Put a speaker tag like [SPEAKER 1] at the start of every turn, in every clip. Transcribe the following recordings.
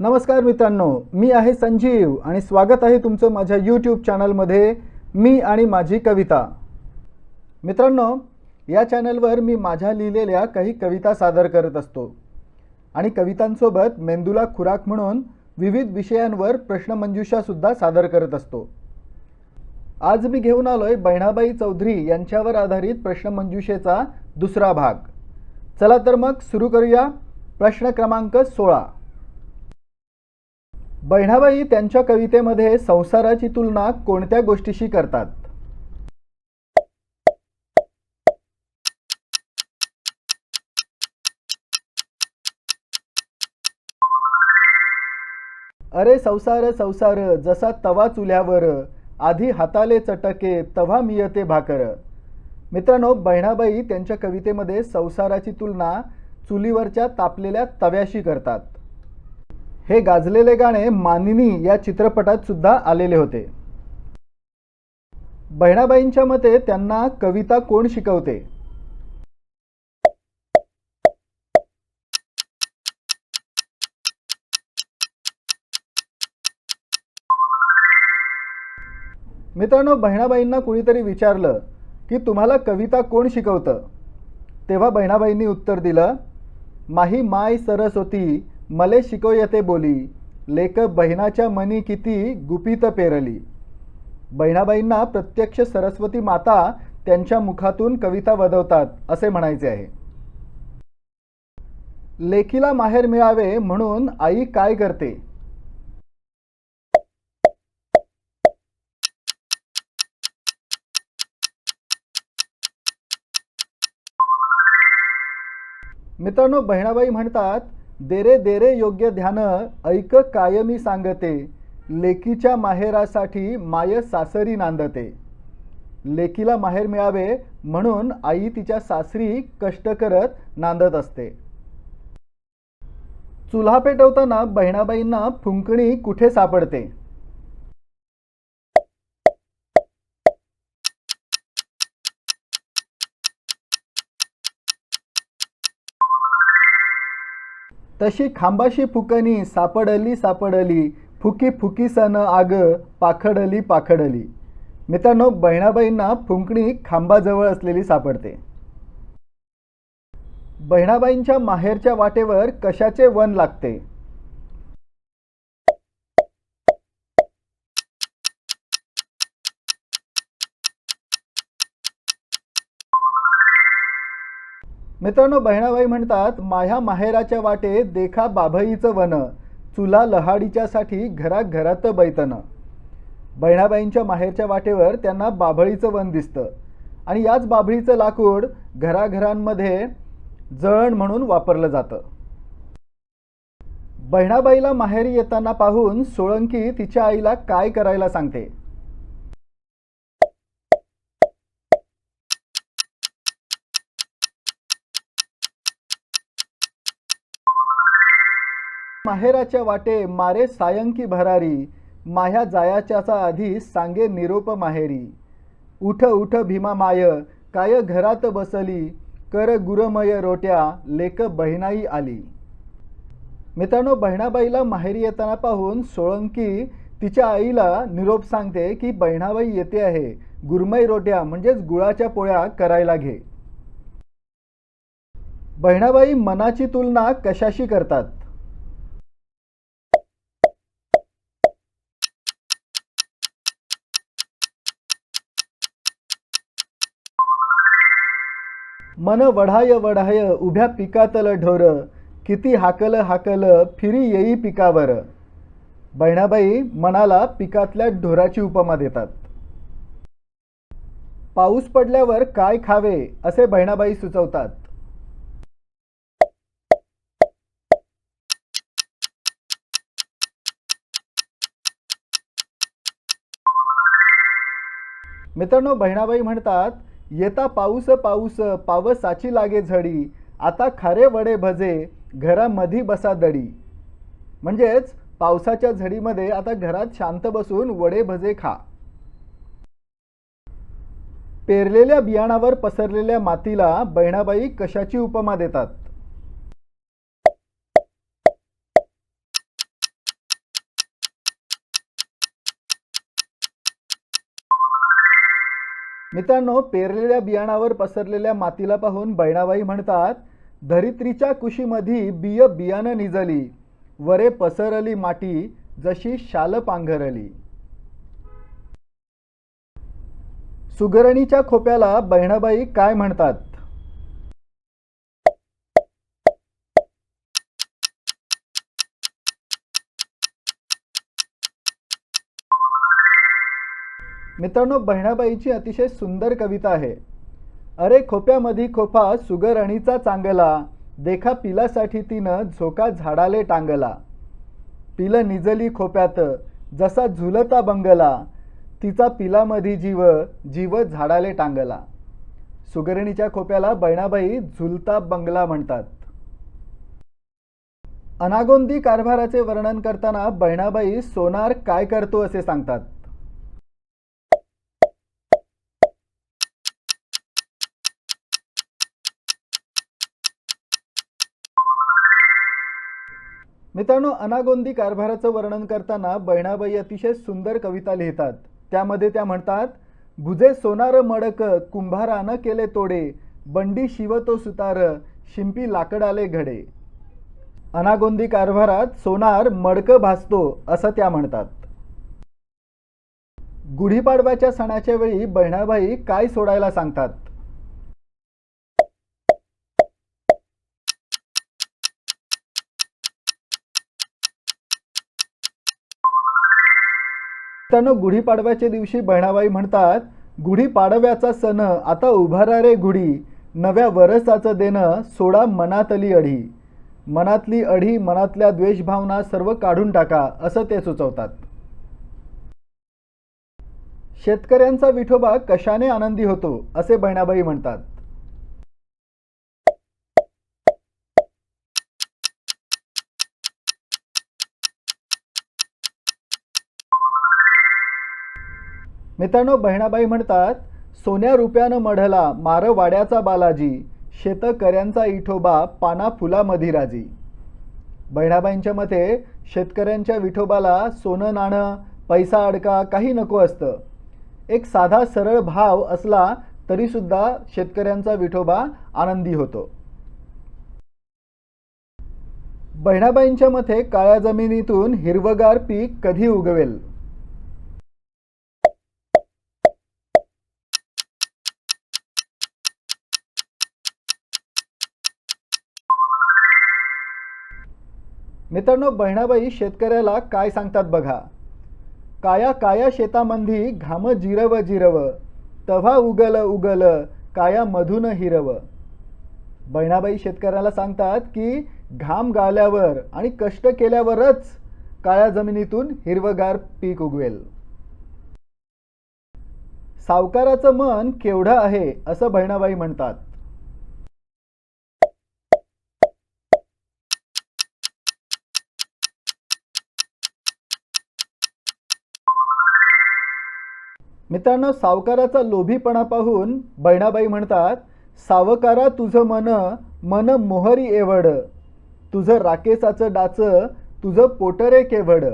[SPEAKER 1] नमस्कार मित्रांनो मी आहे संजीव आणि स्वागत आहे तुमचं माझ्या यूट्यूब चॅनलमध्ये मी आणि माझी कविता. मित्रांनो या चॅनलवर मी माझ्या लिहिलेल्या काही कविता सादर करत असतो. आणि कवितांसोबत मेंदूला खुराक म्हणून विविध विषयांवर प्रश्नमंजुषासुद्धा सादर करत असतो. आज मी घेऊन आलो आहे बहिणाबाई चौधरी यांच्यावर आधारित प्रश्नमंजुषेचा दुसरा भाग. चला तर मग सुरू करूया प्रश्न क्रमांक सोळा. बहिणाबाई त्यांच्या कवितेमध्ये संसाराची तुलना कोणत्या गोष्टीशी करतात? अरे संसार संसार जसा तवा चुल्यावर आधी हाताले चटके तव्हा मियते भाकर. मित्रांनो बहिणाबाई त्यांच्या कवितेमध्ये संसाराची तुलना चुलीवरच्या तापलेल्या तव्याशी करतात. हे गाजलेले गाणे मानिनी या चित्रपटात सुद्धा आलेले होते. बहिणाबाईंच्या मते त्यांना कविता कोण शिकवते? मित्रांनो बहिणाबाईंना कुणीतरी विचारलं की तुम्हाला कविता कोण शिकवतं? तेव्हा बहिणाबाईंनी उत्तर दिलं माही माय सरस्वती मले शिको येते बोली लेक बहिणाच्या मनी किती गुपित पेरली. बहिणाबाईंना प्रत्यक्ष सरस्वती माता त्यांच्या मुखातून कविता वदवतात असे म्हणायचे आहे. लेखीला माहेर मिळावे म्हणून आई काय करते? मित्रांनो बहिणाबाई म्हणतात देरे देरे योग्य ध्यान ऐक कायमी सांगते. लेकीच्या माहेरासाठी माय सासरी नांदते. लेकीला माहेर मिळावे म्हणून आई तिच्या सासरी कष्ट करत नांदत असते. चुल्हा पेटवताना बहिणाबाईंना फुंकणी कुठे सापडते? तशी खांबाशी फुकणी सापडली सापडली फुकी फुकी सन आग पाखडली पाखडली. मित्रांनो बहिणाबाईंना फुंकणी खांबाजवळ असलेली सापडते. बहिणाबाईंच्या माहेरच्या वाटेवर कशाचे वन लागते? मित्रांनो बहिणाबाई म्हणतात माह्या माहेराच्या वाटे देखा बाभईचं वन चुला लहाडीच्यासाठी घराघरात बैतन. बहिणाबाईंच्या माहेरच्या वाटेवर त्यांना बाभळीचं वन दिसतं. आणि याच बाभळीचं लाकूड घराघरांमध्ये जळण म्हणून वापरलं जातं. बहिणाबाईला माहेरी येताना पाहून सोळंकी तिच्या आईला काय करायला सांगते? माहेराच्या वाटे मारे सायंकी भरारी माह्या जायाच्याचा आधी सांगे निरोप माहेरी. उठ उठ भीमा माय काय घरात बसली कर गुरमय रोट्या लेक बहिणाई आली. मित्रांनो बहिणाबाईला माहेरी येताना पाहून सोळंकी तिच्या आईला निरोप सांगते की बहिणाबाई येते आहे. गुरमई रोट्या म्हणजेच गुळाच्या पोळ्या करायला घे. बहिणाबाई मनाची तुलना कशाशी करतात? मन वढाय वढाय उभ्या पिकातल ढोर किती हाकल हाकल फिरी येई पिकावर. बहिणाबाई मनाला पिकातल्या ढोराची उपमा देतात. पाऊस पडल्यावर काय खावे असे बहिणाबाई सुचवतात. मित्रांनो बहिणाबाई म्हणतात येता पाऊस पाऊस पावसाची लागे झडी आता खारे वडे भजे घरामधी बसा दडी. म्हणजेच पावसाच्या झडीमध्ये आता घरात शांत बसून वडे भजे खा. पेरलेल्या बियाणावर पसरलेल्या मातीला बहिणाबाई कशाची उपमा देतात? मित्रांनो पेरलेल्या बियाणावर पसरलेल्या मातीला पाहून बहिणाबाई म्हणतात धरित्रीच्या कुशीमधी बिय बियाणं निजली. वरे पसरली माटी जशी शाल पांघरली. सुगरणीच्या खोप्याला बहिणाबाई काय म्हणतात? मित्रांनो बहिणाबाईची अतिशय सुंदर कविता आहे. अरे खोप्यामध्ये खोपा सुगरणीचा चांगला देखा पिलासाठी तिनं झोका झाडाले टांगला. पिलं निजली खोप्यात जसा झुलता बंगला तिचा पिलामधी जीव जीव झाडाले टांगला. सुगरणीच्या खोप्याला बहिणाबाई झुलता बंगला म्हणतात. अनागोंदी कारभाराचे वर्णन करताना बहिणाबाई सोनार काय करतो असे सांगतात. मित्रांनो अनागोंदी कारभाराचं वर्णन करताना बहिणाबाई अतिशय सुंदर कविता लिहितात. त्यामध्ये त्या म्हणतात भुजे सोनार मडक कुंभारानं केले तोडे बंडी शिवतो सुतार शिंपी लाकडाले घडे. अनागोंदी कारभारात सोनार मडकं भासतो असं त्या म्हणतात. गुढीपाडव्याच्या सणाच्या वेळी बहिणाबाई काय सोडायला सांगतात? त्यानं गुढीपाडव्याच्या दिवशी बहिणाबाई म्हणतात गुढीपाडव्याचा सण आता उभारा रे गुढी नव्या वरसाचं देणं सोडा मनातली अढी. मनातली अढी मनातल्या द्वेषभावना सर्व काढून टाका असं ते सुचवतात. शेतकऱ्यांचा विठोबा कशाने आनंदी होतो असे बहिणाबाई म्हणतात. मित्रांनो बहिणाबाई म्हणतात सोन्या रुपयानं मढला मार वाड्याचा बालाजी शेतकऱ्यांचा इठोबा पाना फुला मधिराजी बहिणाबाईंच्या मते शेतकऱ्यांच्या विठोबाला सोनं नाणं पैसा अडका काही नको असतं. एक साधा सरळ भाव असला तरीसुद्धा शेतकऱ्यांचा विठोबा आनंदी होतो. बहिणाबाईंच्या मते काळ्या जमिनीतून हिरवगार पीक कधी उगवेल? मित्रांनो बहिणाबाई शेतकऱ्याला काय सांगतात बघा. काया काया शेतामंधी घाम जिरव जिरव तव्हा उगल उगल काया मधून हिरव. बहिणाबाई शेतकऱ्याला सांगतात की घाम गाळल्यावर आणि कष्ट केल्यावरच काळ्या जमिनीतून हिरवगार पीक उगवेल. सावकाराचं मन केवढं आहे असं बहिणाबाई म्हणतात. मित्रांनो सावकाराचा लोभीपणा पाहून बहिणाबाई म्हणतात सावकारा तुझं मन मन मोहरी एवढ. तुझं राकेसाचं डाच तुझं पोटरे केवड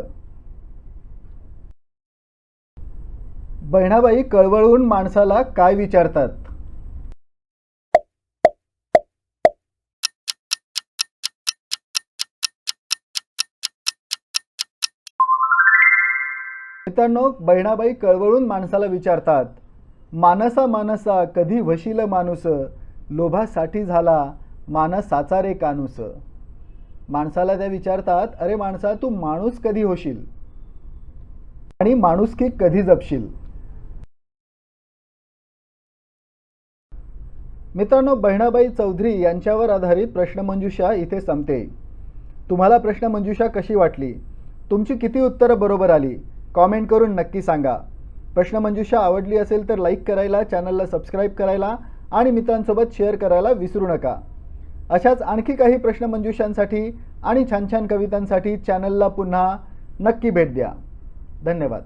[SPEAKER 1] बहिणाबाई कळवळून माणसाला काय विचारतात? मित्रांनो बहिणाबाई कळवळून माणसाला विचारतात मानसा मानसा कधी वशील माणूस? लोभासाठी झाला मानसाचा रे कानूस. माणसाला त्या विचारतात अरे माणसा तू माणूस कधी होशील? आणि माणुसकी कधी जपशील? मित्रांनो बहिणाबाई चौधरी यांच्यावर आधारित प्रश्नमंजुषा इथे संपते. तुम्हाला प्रश्नमंजुषा कशी वाटली? तुमची किती उत्तरं बरोबर आली? कॉमेंट करून नक्की सांगा. प्रश्नमंजुषा आवडली असेल तर लाईक करायला चॅनलला सबस्क्राईब करायला आणि मित्रांसोबत शेअर करायला विसरू नका. अशाच आणखी काही प्रश्नमंजुषांसाठी आणि छान छान कवितांसाठी चॅनलला पुन्हा नक्की भेट द्या. धन्यवाद.